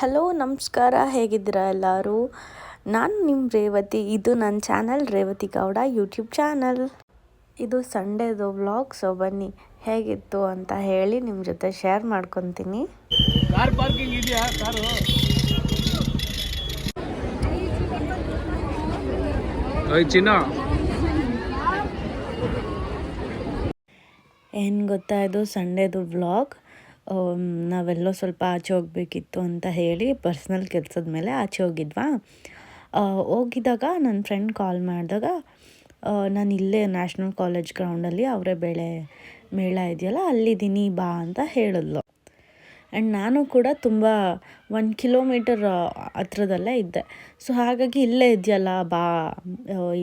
Hello ನಮಸ್ಕಾರ. ಹೇಗಿದ್ದೀರಾ ಎಲ್ಲರೂ? ನಾನು ನಿಮ್ಮ ರೇವತಿ. ಇದು ನನ್ನ channel Revathi Gowda YouTube channel. ಇದು ಸಂಡೇದು ವ್ಲಾಗ್ ಸೊ ಬನ್ನಿ ಹೇಗಿತ್ತು ಅಂತ ಹೇಳಿ ನಿಮ್ಮ ಜೊತೆ ಶೇರ್ ಮಾಡ್ಕೊತೀನಿ. ಕಾರ್ ಪಾರ್ಕಿಂಗ್ ಇದೆಯಾ? ಕಾರು? ಓಯ್ ಚಿನ್ನ. ಏನು ಗೊತ್ತಾ ಇದು ಸಂಡೇದು ವ್ಲಾಗ್? ನಾವೆಲ್ಲೋ ಸ್ವಲ್ಪ ಆಚೆ ಹೋಗಬೇಕಿತ್ತು ಅಂತ ಹೇಳಿ ಪರ್ಸ್ನಲ್ ಕೆಲಸದ ಮೇಲೆ ಆಚೆ ಹೋಗಿದ್ವಾ? ಹೋಗಿದ್ದಾಗ ನನ್ನ ಫ್ರೆಂಡ್ ಕಾಲ್ ಮಾಡಿದಾಗ ನಾನು ಇಲ್ಲೇ ನ್ಯಾಷನಲ್ ಕಾಲೇಜ್ ಗ್ರೌಂಡಲ್ಲಿ ಅವರೇ ಬೆಳೆ ಮೇಳ ಇದೆಯಲ್ಲ, ಅಲ್ಲಿದ್ದೀನಿ ಬಾ ಅಂತ ಹೇಳಿದ್ಲು. ಆ್ಯಂಡ್ ನಾನು ಕೂಡ ತುಂಬ ಒಂದು ಕಿಲೋಮೀಟರ್ ಹತ್ರದಲ್ಲೇ ಇದ್ದೆ. ಸೊ ಹಾಗಾಗಿ ಇಲ್ಲೇ ಇದೆಯಲ್ಲ ಬಾ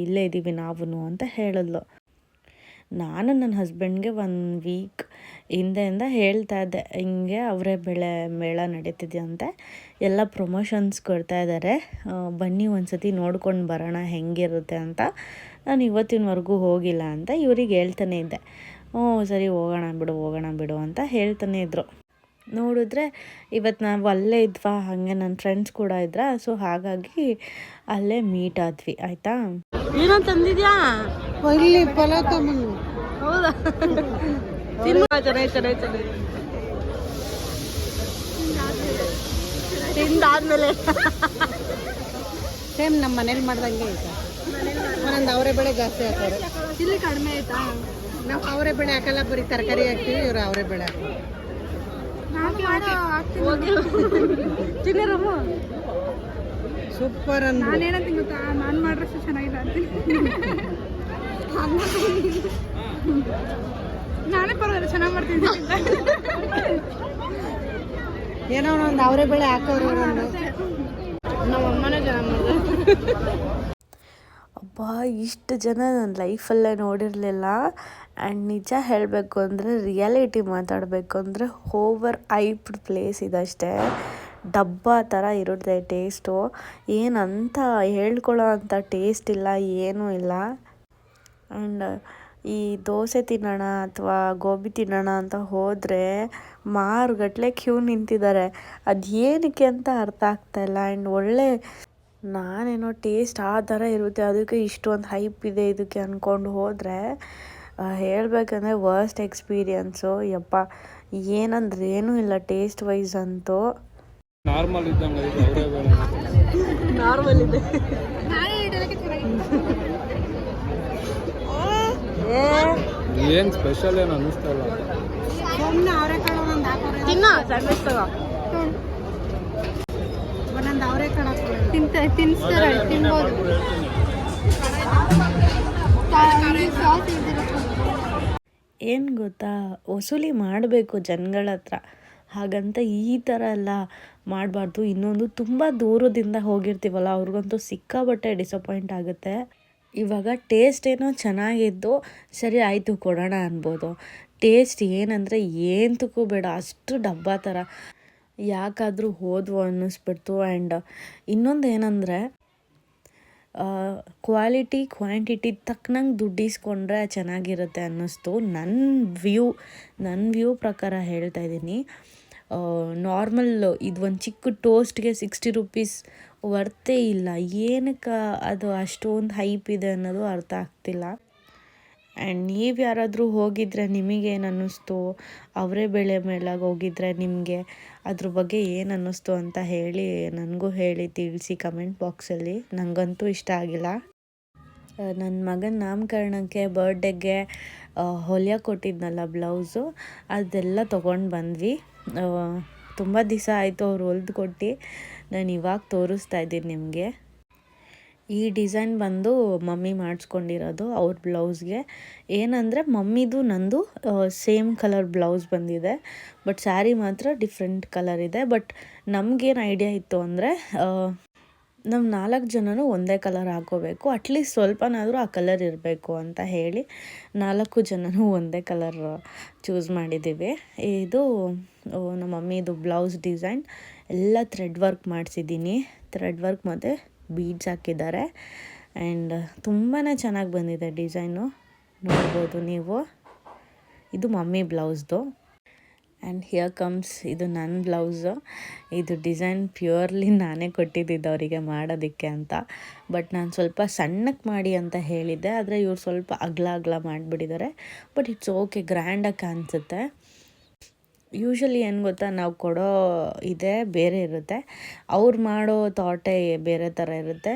ಇಲ್ಲೇ ಇದ್ದೀವಿ ನಾವು ಅಂತ ಹೇಳಿದ್ಲು. ನಾನು ನನ್ನ ಹಸ್ಬೆಂಡ್ಗೆ ಒನ್ ವೀಕ್ ಹಿಂದೆಯಿಂದ ಹೇಳ್ತಾ ಇದ್ದೆ, ಹಿಂಗೆ ಅವರೇ ಬೆಳೆ ಮೇಳ ನಡೀತಿದೆಯಂತೆ ಎಲ್ಲ ಪ್ರಮೋಷನ್ಸ್ ಕೊಡ್ತಾ ಇದ್ದಾರೆ ಬನ್ನಿ ಒಂದು ಸತಿ ನೋಡ್ಕೊಂಡು ಬರೋಣ ಹೆಂಗಿರುತ್ತೆ ಅಂತ. ನಾನು ಇವತ್ತಿನವರೆಗೂ ಹೋಗಿಲ್ಲ ಅಂತ ಇವ್ರಿಗೆ ಹೇಳ್ತಾನೆ ಇದ್ದೆ. ಹ್ಞೂ ಸರಿ ಹೋಗೋಣ ಬಿಡು ಹೋಗೋಣ ಬಿಡು ಅಂತ ಹೇಳ್ತಾನೆ ಇದ್ರು. ನೋಡಿದ್ರೆ ಇವತ್ತು ನಾವು ಅಲ್ಲೇ ಇದ್ವಾ ಹಾಗೆ ನನ್ನ ಫ್ರೆಂಡ್ಸ್ ಕೂಡ ಇದ್ರ ಸೊ ಹಾಗಾಗಿ ಅಲ್ಲೇ ಮೀಟ್ ಆದ್ವಿ ಆಯ್ತಾ? ಏನೋ ತಂದಿದ್ಯಾ? ಇಲ್ಲಿ ಫಲ ತಮ್ಮನು ಹೌದಾ? ತಿನ್ನು. ಚೆನ್ನಾಗಿ ಚೆನ್ನಾಗಿ ಚೆನ್ನಾಗಿ. ತಿಂದಾದ್ಮೇಲೆ. ಸೇಮ್ ನಮ್ಮ ಮನೇಲಿ ಮಾಡ್ದಂಗೆ ಆಯ್ತಾ? ಒಂದೊಂದು ಅವರೇ ಬೆಳೆ ಜಾಸ್ತಿ ಹಾಕೋರು ಇಲ್ಲಿ ಕಡಿಮೆ ಆಯ್ತಾ? ನಾವು ಅವರೇ ಬೆಳೆ ಹಾಕಲ್ಲ ಬರೀ ತರಕಾರಿ ಹಾಕ್ತೀವಿ ಇವರು ಅವರೇ ಬೆಳೆ ಸೂಪರ್ ನಾನು ನಾನೇನಂತೀನಿ ಗೊತ್ತಾ? ನಾನು ಮಾಡ್ರಷ್ಟು ಚೆನ್ನಾಗಿಲ್ಲ ಅಂತೀನಿ. ನಾನೇ ಪರವಾಗಿಲ್ಲ ಚೆನ್ನಾಗಿ ಮಾಡ್ತೀನಿ ಏನೋ ಒಂದು ಅವರೇ ಬೆಳೆ ಹಾಕೋರು ನಮ್ಮ ಅಮ್ಮನೇ ಚೆನ್ನಾಗಿ ಮಾಡಿದೆ ಅಬ್ಬಾ ಇಷ್ಟು ಜನ ನನ್ನ ಲೈಫಲ್ಲೇ ನೋಡಿರಲಿಲ್ಲ. ಆ್ಯಂಡ್ ನಿಜ ಹೇಳಬೇಕು ಅಂದರೆ ರಿಯಾಲಿಟಿ ಮಾತಾಡಬೇಕು ಅಂದರೆ ಓವರ್ ಐಪ್ಡ್ ಪ್ಲೇಸ್ ಇದಷ್ಟೇ ಡಬ್ಬ ಥರ ಇರುತ್ತೆ ಟೇಸ್ಟು ಏನಂತ ಹೇಳ್ಕೊಳ್ಳೋ ಅಂಥ ಟೇಸ್ಟ್ ಇಲ್ಲ, ಏನೂ ಇಲ್ಲ. ಆ್ಯಂಡ್ ಈ ದೋಸೆ ತಿನ್ನೋಣ ಅಥವಾ ಗೋಬಿ ತಿನ್ನೋಣ ಅಂತ ಹೋದರೆ ಮಾರುಗಟ್ಟಲೆ ಕ್ಯೂ ನಿಂತಿದ್ದಾರೆ. ಅದು ಏನಕ್ಕೆ ಅಂತ ಅರ್ಥ ಆಗ್ತಾಯಿಲ್ಲ ಆ್ಯಂಡ್ ಒಳ್ಳೆ ನಾನೇನೋ ಟೇಸ್ಟ್ ಆ ಥರ ಇರುತ್ತೆ, ಅದಕ್ಕೆ ಇಷ್ಟೊಂದು ಹೈಪ್ ಇದೆ ಇದಕ್ಕೆ ಅಂದ್ಕೊಂಡು ಹೋದರೆ ಹೇಳಬೇಕಂದ್ರೆ ವರ್ಸ್ಟ್ ಎಕ್ಸ್ಪೀರಿಯನ್ಸು ಯಪ್ಪ ಏನಂದ್ರೆ ಏನೂ ಇಲ್ಲ ಟೇಸ್ಟ್ ವೈಸ್ ಅಂತೂ. ನಾರ್ಮಲ್ ನಾರ್ಮಲ್ ಇದೆ. ಏನು ಸ್ಪೆಷಲ್ ಏನು ಅನ್ನಿಸ್ತಾ ಇಲ್ಲ ತಿನ್ನ ಸ್ಯಾಂಡ್ವಿಚ್ ತಗೋ. ತಿನ್ಸ್ತಾರೆ ತಿನ್ಬೋದು. ಏನು ಗೊತ್ತಾ? ವಸೂಲಿ ಮಾಡಬೇಕು ಜನಗಳ ಹತ್ರ. ಹಾಗಂತ ಈ ಥರ ಎಲ್ಲ ಮಾಡಬಾರ್ದು. ಇನ್ನೊಂದು ತುಂಬ ದೂರದಿಂದ ಹೋಗಿರ್ತೀವಲ್ಲ, ಅವ್ರಿಗಂತೂ ಸಿಕ್ಕಾಬಟ್ಟೆ ಡಿಸಪಾಯಿಂಟ್ ಆಗುತ್ತೆ. ಇವಾಗ ಟೇಸ್ಟ್ ಏನೋ ಚೆನ್ನಾಗಿದ್ದು, ಸರಿ ಆಯಿತು ಕೊಡೋಣ ಅನ್ಬೋದು. ಟೇಸ್ಟ್ ಏನಂದರೆ ಏಂತಕ್ಕೂ ಬೇಡ, ಅಷ್ಟು ಡಬ್ಬ ಥರ ಯಾಕಾದರೂ ಹೋದ್ವು ಅನ್ನಿಸ್ಬಿಡ್ತು. ಆ್ಯಂಡ್ ಇನ್ನೊಂದು ಏನಂದರೆ ಕ್ವಾಲಿಟಿ ಕ್ವಾಂಟಿಟಿ ತಕ್ಕನಂಗೆ ದುಡ್ಡಿಸ್ಕೊಂಡ್ರೆ ಚೆನ್ನಾಗಿರುತ್ತೆ ಅನ್ನಿಸ್ತು. ನನ್ನ ವ್ಯೂ ನನ್ನ ವ್ಯೂ ಪ್ರಕಾರ ಹೇಳ್ತಾ ಇದ್ದೀನಿ. ನಾರ್ಮಲ್ ಇದು ಒಂದು ಚಿಕ್ಕ ಟೋಸ್ಟ್ಗೆ ಸಿಕ್ಸ್ಟಿ ರುಪೀಸ್ ವರ್ತೇ ಇಲ್ಲ. ಏನಕ್ಕೆ ಅದು ಅಷ್ಟೊಂದು ಹೈಪ್ ಇದೆ ಅನ್ನೋದು ಅರ್ಥ ಆಗ್ತಿಲ್ಲ. ಆ್ಯಂಡ್ ನೀವು ಯಾರಾದರೂ ಹೋಗಿದ್ರೆ ನಿಮಗೇನು ಅನ್ನಿಸ್ತು? ಅವರೇ ಬೆಳೆ ಮೇಲಾಗಿ ಹೋಗಿದ್ರೆ ನಿಮಗೆ ಅದ್ರ ಬಗ್ಗೆ ಏನು ಅನ್ನಿಸ್ತು ಅಂತ ಹೇಳಿ ನನಗೂ ಹೇಳಿ ತಿಳಿಸಿ ಕಮೆಂಟ್ ಬಾಕ್ಸಲ್ಲಿ ನನಗಂತೂ ಇಷ್ಟ ಆಗಿಲ್ಲ. ನನ್ನ ಮಗನ ನಾಮಕರಣಕ್ಕೆ ಬರ್ಡೇಗೆ ಹೊಲಿಯ ಕೊಟ್ಟಿದ್ನಲ್ಲ ಬ್ಲೌಸು ಅದೆಲ್ಲ ತೊಗೊಂಡು ಬಂದ್ವಿ. ತುಂಬ ದಿವಸ ಆಯಿತು ಅವ್ರು ಹೊಲ್ದು ಕೊಟ್ಟು. ನಾನು ಇವಾಗ ತೋರಿಸ್ತಾ ಇದ್ದೀನಿ ನಿಮಗೆ. ಈ ಡಿಸೈನ್ ಬಂದು ಮಮ್ಮಿ ಮಾಡಿಸ್ಕೊಂಡಿರೋದು ಅವ್ರ ಬ್ಲೌಸ್ಗೆ. ಏನಂದರೆ ಮಮ್ಮಿದು ನಂದು ಸೇಮ್ ಕಲರ್ ಬ್ಲೌಸ್ ಬಂದಿದೆ, ಬಟ್ ಸ್ಯಾರಿ ಮಾತ್ರ ಡಿಫ್ರೆಂಟ್ ಕಲರ್ ಇದೆ. ಬಟ್ ನಮಗೇನು ಐಡಿಯಾ ಇತ್ತು ಅಂದರೆ ನಮ್ಮ ನಾಲ್ಕು ಜನನೂ ಒಂದೇ ಕಲರ್ ಹಾಕೋಬೇಕು ಅಟ್ಲೀಸ್ಟ್ ಸ್ವಲ್ಪನಾದರೂ ಆ ಕಲರ್ ಇರಬೇಕು ಅಂತ ಹೇಳಿ ನಾಲ್ಕು ಜನನೂ ಒಂದೇ ಕಲರ್ ಚೂಸ್ ಮಾಡಿದ್ದೀವಿ. ಇದು ನಮ್ಮ ಮಮ್ಮಿದು ಬ್ಲೌಸ್ ಡಿಸೈನ್. ಎಲ್ಲ ಥ್ರೆಡ್ ವರ್ಕ್ ಮಾಡಿಸಿದ್ದೀನಿ. ಥ್ರೆಡ್ ವರ್ಕ್ ಮತ್ತು ಬೀಡ್ಸ್ ಹಾಕಿದ್ದಾರೆ. ಆ್ಯಂಡ್ ತುಂಬಾ ಚೆನ್ನಾಗಿ ಬಂದಿದೆ ಡಿಸೈನು. ನೋಡ್ಬೋದು ನೀವು. ಇದು ಮಮ್ಮಿ ಬ್ಲೌಸ್ದು. ಆ್ಯಂಡ್ ಹಿಯರ್ ಕಮ್ಸ್ ಇದು ನನ್ನ ಬ್ಲೌಸು. ಇದು ಡಿಸೈನ್ ಪ್ಯೂರ್ಲಿ ನಾನೇ ಕೊಟ್ಟಿದ್ದಿದ್ದು ಅವರಿಗೆ ಮಾಡೋದಕ್ಕೆ ಅಂತ. ಬಟ್ ನಾನು ಸ್ವಲ್ಪ ಸಣ್ಣಕ್ಕೆ ಮಾಡಿ ಅಂತ ಹೇಳಿದ್ದೆ. ಆದರೆ ಇವ್ರು ಸ್ವಲ್ಪ ಅಗ್ಲ ಅಗ್ಲ ಮಾಡಿಬಿಟ್ಟಿದ್ದಾರೆ. ಬಟ್ ಇಟ್ಸ್ ಓಕೆ ಗ್ರ್ಯಾಂಡಾಗಿ ಕಾಣಿಸುತ್ತೆ. ಯೂಶ್ವಲಿ ಏನು ಗೊತ್ತಾ, ನಾವು ಕೊಡೋ ಇದೇ ಬೇರೆ ಇರುತ್ತೆ. ಅವ್ರು ಮಾಡೋ ಥಾಟೇ ಬೇರೆ ಥರ ಇರುತ್ತೆ.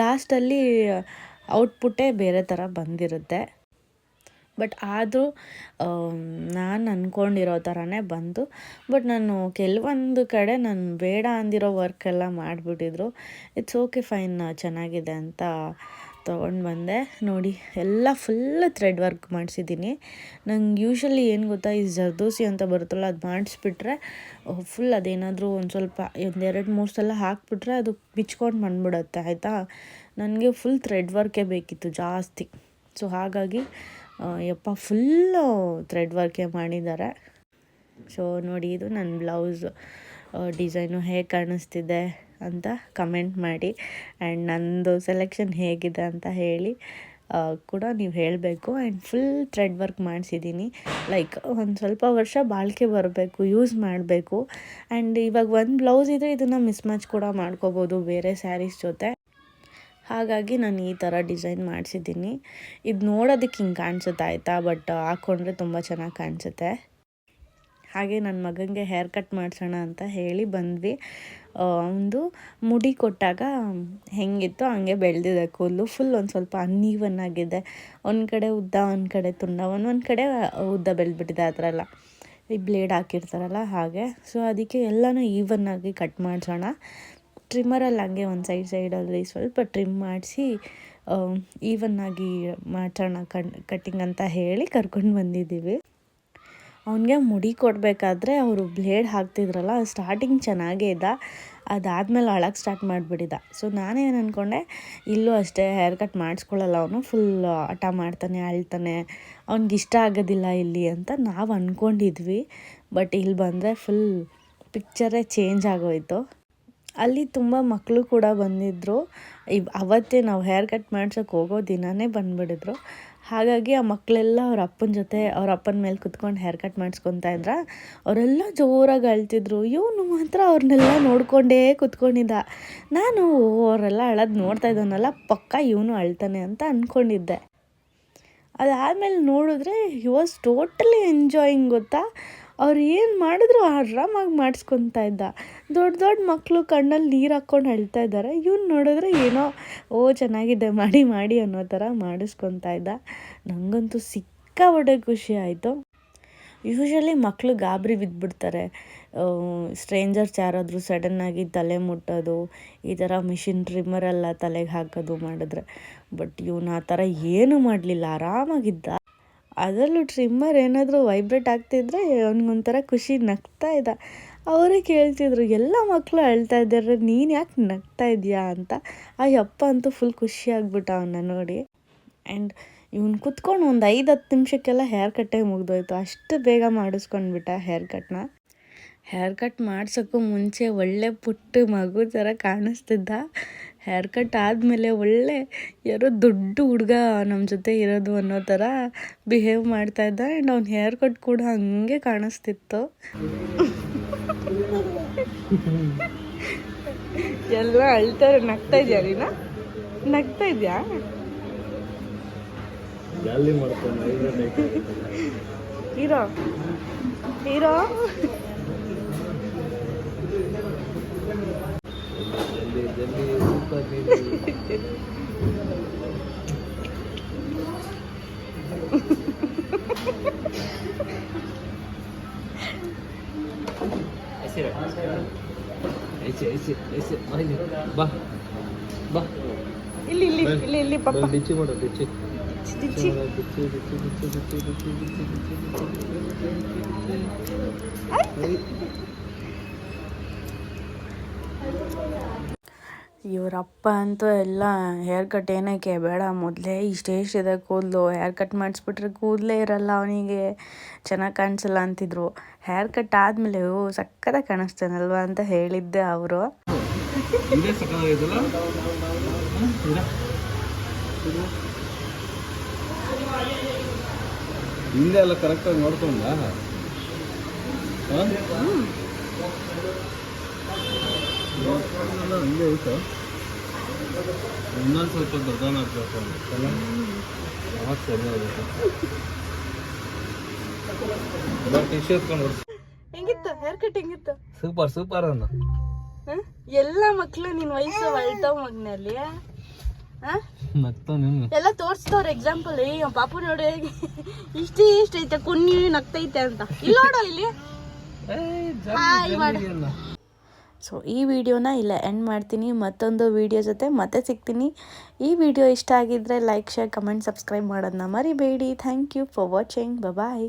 ಲಾಸ್ಟಲ್ಲಿ ಔಟ್ಪುಟ್ಟೇ ಬೇರೆ ಥರ ಬಂದಿರುತ್ತೆ. ಬಟ್ ಆದರೂ ನಾನು ಅಂದ್ಕೊಂಡಿರೋ ಥರನೇ ಬಂತು ಬಟ್ ನಾನು ಕೆಲವೊಂದು ಕಡೆ ನಾನು ಬೇಡ ಅಂದಿರೋ ವರ್ಕೆಲ್ಲ ಮಾಡಿಬಿಟ್ಟಿದ್ರು. ಇಟ್ಸ್ ಓಕೆ ಫೈನ್ ಚೆನ್ನಾಗಿದೆ ಅಂತ ತೊಗೊಂಡು ಬಂದೆ. ನೋಡಿ, ಎಲ್ಲ ಫುಲ್ ಥ್ರೆಡ್ ವರ್ಕ್ ಮಾಡಿಸಿದ್ದೀನಿ. ನಂಗೆ ಯೂಶ್ವಲಿ ಏನು ಗೊತ್ತಾ, ಈ ಜರ್ದೋಸಿ ಅಂತ ಬರುತ್ತಲ್ಲ, ಅದು ಮಾಡಿಸ್ಬಿಟ್ರೆ ಫುಲ್ ಅದೇನಾದರೂ ಒಂದು ಸ್ವಲ್ಪ ಒಂದೆರಡು ಮೂರು ಸಲ ಹಾಕ್ಬಿಟ್ರೆ ಅದು ಬಿಚ್ಕೊಂಡು ಬಂದ್ಬಿಡತ್ತೆ, ಆಯಿತಾ? ನನಗೆ ಫುಲ್ ಥ್ರೆಡ್ ವರ್ಕೇ ಬೇಕಿತ್ತು ಜಾಸ್ತಿ. ಸೊ ಹಾಗಾಗಿ ಯಪ್ಪ ಫುಲ್ಲು ಥ್ರೆಡ್ ವರ್ಕೇ ಮಾಡಿದ್ದಾರೆ. ಸೊ ನೋಡಿ, ಇದು ನನ್ನ ಬ್ಲೌಸ್ ಡಿಸೈನು ಹೇಗೆ ಕಾಣಿಸ್ತಿದೆ. ಅಂತ ಕಮೆಂಟ್ ಮಾಡಿ ಆ್ಯಂಡ್ ನಂದು ಸೆಲೆಕ್ಷನ್ ಹೇಗಿದೆ ಅಂತ ಹೇಳಿ ಕೂಡ ನೀವು ಹೇಳಬೇಕು ಆ್ಯಂಡ್ ಫುಲ್ ಥ್ರೆಡ್ ವರ್ಕ್ ಮಾಡಿಸಿದ್ದೀನಿ ಲೈಕ್ ಒಂದು ಸ್ವಲ್ಪ ವರ್ಷ ಬಾಳಿಕೆ ಬರಬೇಕು ಯೂಸ್ ಮಾಡಬೇಕು ಆ್ಯಂಡ್ ಇವಾಗ ಒಂದು ಬ್ಲೌಸ್ ಇದ್ದರೆ ಇದನ್ನು ಮಿಸ್ ಮ್ಯಾಚ್ ಕೂಡ ಮಾಡ್ಕೋಬೋದು ಬೇರೆ ಸ್ಯಾರೀಸ್ ಜೊತೆ. ಹಾಗಾಗಿ ನಾನು ಈ ಥರ ಡಿಸೈನ್ ಮಾಡಿಸಿದ್ದೀನಿ ಇದು ನೋಡೋದಕ್ಕೆ ಹಿಂಗೆ ಕಾಣಿಸುತ್ತೆ ಆಯಿತಾ? ಬಟ್ ಹಾಕ್ಕೊಂಡ್ರೆ ತುಂಬ ಚೆನ್ನಾಗಿ ಕಾಣಿಸುತ್ತೆ. ಹಾಗೆ ನನ್ನ ಮಗನಿಗೆ ಹೇರ್ ಕಟ್ ಮಾಡಿಸೋಣ ಅಂತ ಹೇಳಿ ಬಂದ್ವಿ. ಒಂದು ಮುಡಿ ಕೊಟ್ಟಾಗ ಹೆಂಗಿತ್ತು ಹಂಗೆ ಬೆಳೆದಿದೆ ಕೂದಲು. ಫುಲ್ ಒಂದು ಸ್ವಲ್ಪ ಅನ್ಈವನ್ ಆಗಿದೆ ಒಂದು ಕಡೆ ಉದ್ದ, ಒಂದು ಕಡೆ ತುಂಡ, ಒಂದು ಕಡೆ ಉದ್ದ ಬೆಳೆದ್ಬಿಟ್ಟಿದೆ ಆ ಥರ ಈ ಬ್ಲೇಡ್ ಹಾಕಿರ್ತಾರಲ್ಲ ಹಾಗೆ. ಸೊ ಅದಕ್ಕೆ ಎಲ್ಲನೂ ಈವನ್ ಆಗಿ ಕಟ್ ಮಾಡಿಸೋಣ. ಟ್ರಿಮ್ಮರಲ್ಲಿ ಹಂಗೆ ಒಂದು ಸೈಡ್ ಸೈಡಲ್ಲಿ ಸ್ವಲ್ಪ ಟ್ರಿಮ್ ಮಾಡಿಸಿ ಈವನ್ನಾಗಿ ಆಗಿ ಮಾಡ್ಸೋಣ ಕಣ್ ಕಟ್ಟಿಂಗ್ ಅಂತ ಹೇಳಿ ಕರ್ಕೊಂಡು ಬಂದಿದ್ದೀವಿ. ಅವನಿಗೆ ಮುಡಿ ಕೊಡಬೇಕಾದ್ರೆ ಅವರು ಬ್ಲೇಡ್ ಹಾಕ್ತಿದ್ರಲ್ಲ ಸ್ಟಾರ್ಟಿಂಗ್ ಚೆನ್ನಾಗೇ ಇದ್ದ. ಅದಾದಮೇಲೆ ಅಳಕ್ಕೆ ಸ್ಟಾರ್ಟ್ ಮಾಡಿಬಿಟ್ಟಿದ್ದ. ಸೊ ನಾನೇನು ಅಂದ್ಕೊಂಡೆ ಇಲ್ಲೂ ಅಷ್ಟೇ ಹೇರ್ ಕಟ್ ಮಾಡಿಸ್ಕೊಳ್ಳಲ್ಲ ಅವನು ಫುಲ್ ಹಠ ಮಾಡ್ತಾನೆ, ಅಳ್ತಾನೆ. ಅವ್ನಿಗೆ ಇಷ್ಟ ಆಗೋದಿಲ್ಲ ಇಲ್ಲಿ ಅಂತ ನಾವು ಅಂದ್ಕೊಂಡಿದ್ವಿ ಬಟ್ ಇಲ್ಲಿ ಬಂದರೆ ಫುಲ್ ಪಿಕ್ಚರೇ ಚೇಂಜ್ ಆಗೋಯ್ತು. ಅಲ್ಲಿ ತುಂಬ ಮಕ್ಕಳು ಕೂಡ ಬಂದಿದ್ದರು ಇವ್ ಅವತ್ತೇ ನಾವು ಹೇರ್ ಕಟ್ ಮಾಡ್ಸೋಕೆ ಹೋಗೋ ದಿನವೇ ಬಂದುಬಿಟ್ಟಿದ್ರು ಹಾಗಾಗಿ ಆ ಮಕ್ಕಳೆಲ್ಲ ಅವ್ರ ಅಪ್ಪನ ಜೊತೆ ಅವ್ರ ಅಪ್ಪನ ಮೇಲೆ ಕುತ್ಕೊಂಡು ಹೇರ್ ಕಟ್ ಮಾಡಿಸ್ಕೊತಾ ಇದ್ರ. ಅವರೆಲ್ಲ ಜೋರಾಗಿ ಅಳ್ತಿದ್ರು. ಇವನು ಮಾತ್ರ ಅವ್ರನ್ನೆಲ್ಲ ನೋಡ್ಕೊಂಡೇ ಕುತ್ಕೊಂಡಿದ್ದ. ನಾನು ಅವರೆಲ್ಲ ಅಳೋದು ನೋಡ್ತಾ ಇದ್ದಾನಲ್ಲ ಪಕ್ಕ ಇವನು ಅಳ್ತಾನೆ ಅಂತ ಅಂದ್ಕೊಂಡಿದ್ದೆ ಅದಾದಮೇಲೆ ನೋಡಿದ್ರೆ ಹಿ ವಾಸ್ ಟೋಟಲಿ ಎಂಜಾಯಿಂಗ್ ಗೊತ್ತಾ? ಅವ್ರು ಏನು ಮಾಡಿದ್ರು ಆರಾಮಾಗಿ ಮಾಡಿಸ್ಕೊತಾ ಇದ್ದ. ದೊಡ್ಡ ದೊಡ್ಡ ಮಕ್ಕಳು ಕಣ್ಣಲ್ಲಿ ನೀರು ಹಾಕ್ಕೊಂಡು ಅಳ್ತಾ ಇದ್ದಾರೆ ಇವ್ನು ನೋಡಿದ್ರೆ ಏನೋ, ಓ, ಚೆನ್ನಾಗಿದೆ, ಮಾಡಿ ಮಾಡಿ ಅನ್ನೋ ಥರ ಮಾಡಿಸ್ಕೊತಾ ಇದ್ದ. ನನಗಂತೂ ಸಿಕ್ಕಾಪಟ್ಟೆ ಖುಷಿ ಆಯಿತು. ಯೂಶ್ವಲಿ ಮಕ್ಕಳು ಗಾಬರಿ ಬಿದ್ದುಬಿಡ್ತಾರೆ ಸ್ಟ್ರೇಂಜರ್ಸ್ ಯಾರಾದರೂ ಸಡನ್ನಾಗಿ ತಲೆ ಮುಟ್ಟೋದು, ಈ ಥರ ಮಿಷಿನ್ ಟ್ರಿಮ್ಮರೆಲ್ಲ ತಲೆಗೆ ಹಾಕೋದು ಮಾಡಿದ್ರೆ. ಬಟ್ ಇವನು ಆ ಥರ ಏನೂ ಮಾಡಲಿಲ್ಲ. ಆರಾಮಾಗಿದ್ದ. ಅದರಲ್ಲೂ ಟ್ರಿಮ್ಮರ್ ಏನಾದರೂ ವೈಬ್ರೇಟ್ ಆಗ್ತಿದ್ರೆ ಅವನಿಗೊಂಥರ ಖುಷಿ ನಗ್ತಾ ಇದ್ದ. ಅವರೇ ಕೇಳ್ತಿದ್ರು, ಎಲ್ಲ ಮಕ್ಕಳು ಅಳ್ತಾ ಇದ್ದಾರೆ, ನೀನು ಯಾಕೆ ನಗ್ತಾ ಇದೆಯಾ? ಅಂತ. ಆ ಅಪ್ಪ ಅಂತೂ ಫುಲ್ ಖುಷಿ ಆಗ್ಬಿಟ್ಟ ಅವನ್ನ ನೋಡಿ. ಆ್ಯಂಡ್ ಇವ್ನು ಕುತ್ಕೊಂಡು ಒಂದು ಐದು ಹತ್ತು ನಿಮಿಷಕ್ಕೆಲ್ಲ ಹೇರ್ ಕಟ್ಟೇ ಮುಗ್ದೋಯ್ತು. ಅಷ್ಟು ಬೇಗ ಮಾಡಿಸ್ಕೊಂಡ್ಬಿಟ್ಟ ಹೇರ್ ಕಟ್ನ ಹೇರ್ ಕಟ್ ಮಾಡ್ಸೋಕ್ಕೂ ಮುಂಚೆ ಒಳ್ಳೆ ಪುಟ್ಟ ಮಗು ಥರ ಕಾಣಿಸ್ತಿದ್ದ. ಹೇರ್ ಕಟ್ ಆದಮೇಲೆ ಒಳ್ಳೆ ಯಾರೋ ದೊಡ್ಡ ಹುಡುಗ ನಮ್ಮ ಜೊತೆ ಇರೋದು ಅನ್ನೋ ಥರ ಬಿಹೇವ್ ಮಾಡ್ತಾ ಇದ್ದ. ಆ್ಯಂಡ್ ಅವ್ನ ಹೇರ್ ಕಟ್ ಕೂಡ ಹಂಗೆ ಕಾಣಿಸ್ತಿತ್ತು. ಎಲ್ಲ ಅಳ್ತಾರೆ. ನಗ್ತಾ ಇದೆಯಾ ನೀನು ನಗ್ತಾ ಇದೆಯಾ? ಇರೋ ಇರೋ. ಹೀರೋ ಹೀರೋ ನೀನು. ಇವರಪ್ಪ ಅಂತೂ ಎಲ್ಲ ಹೇರ್ ಕಟ್ ಏನಕ್ಕೆ? ಬೇಡ ಮೊದಲೇ ಇಷ್ಟೇ ಇದೆ ಕೂದಲು. ಹೇರ್ ಕಟ್ ಮಾಡಿಸ್ಬಿಟ್ರೆ ಕೂದಲೇ ಇರಲ್ಲ ಅವನಿಗೆ. ಚೆನ್ನಾಗಿ ಕಾಣಿಸಲ್ಲ ಅಂತಿದ್ರು. ಹೇರ್ ಕಟ್ ಆದಮೇಲೆ ಓ ಸಕ್ಕತ್ತಾಗಿ ಕಾಣಿಸ್ತಾನಲ್ವಾ ಅಂತ ಹೇಳಿದ್ದೆ ಅವರು. ಹಿಂದೆ ಎಲ್ಲ ಕರೆಕ್ಟಾಗಿ ನೋಡ್ಕೊಂಡ ಹಂಗೆ ಐತೆ ಇನ್ನೊಂದು ಸ್ವಲ್ಪ ದೊಡ್ಡವನ್ ಹಾಕ್ಬೇಕು ಅಲ್ಲ ಅವಾಗ ಸರಿ ಆಗುತ್ತೆ ಟಿ ಶರ್ಟ್ ಕೊಂಡು ಹೆಂಗಿತ್ತು? ಹೇರ್ ಕಟ್ ಹೆಂಗಿತ್ತು ಸೂಪರ್ ಸೂಪರ್ ಅನ್ನ? ಎಲ್ಲ ಮಕ್ಳು ನಿನ್ ವಯಸ್ಸು ಅಳ್ತಾವ ಮಗ್ನಲ್ಲಿ ಎಲ್ಲ ತೋರ್ಸ್ತವ್ರ ಎಕ್ಸಾಂಪಲ್ ಏ ಪಾಪು ನೋಡಿ ಇಷ್ಟೇ ಇಷ್ಟ ಐತೆ ಕುಣ್ಣಿ ನಗ್ತೈತೆ ಅಂತ. ಇಲ್ಲಿ ನೋಡೋ ಇಲ್ಲಿ. ಹಾಯ್ ಮಾಡು. ಸೊ ಈ ವಿಡಿಯೋನ ಇಲ್ಲ ಎಂಡ್ ಮಾಡ್ತೀನಿ. ಮತ್ತೊಂದು ವಿಡಿಯೋ ಜೊತೆ ಮತ್ತೆ ಸಿಗ್ತೀನಿ. ಈ ವಿಡಿಯೋ ಇಷ್ಟ ಆಗಿದ್ದರೆ ಲೈಕ್ ಶೇರ್ ಕಮೆಂಟ್ ಸಬ್ಸ್ಕ್ರೈಬ್ ಮಾಡೋದನ್ನ ಮರಿಬೇಡಿ. Thank you for watching bye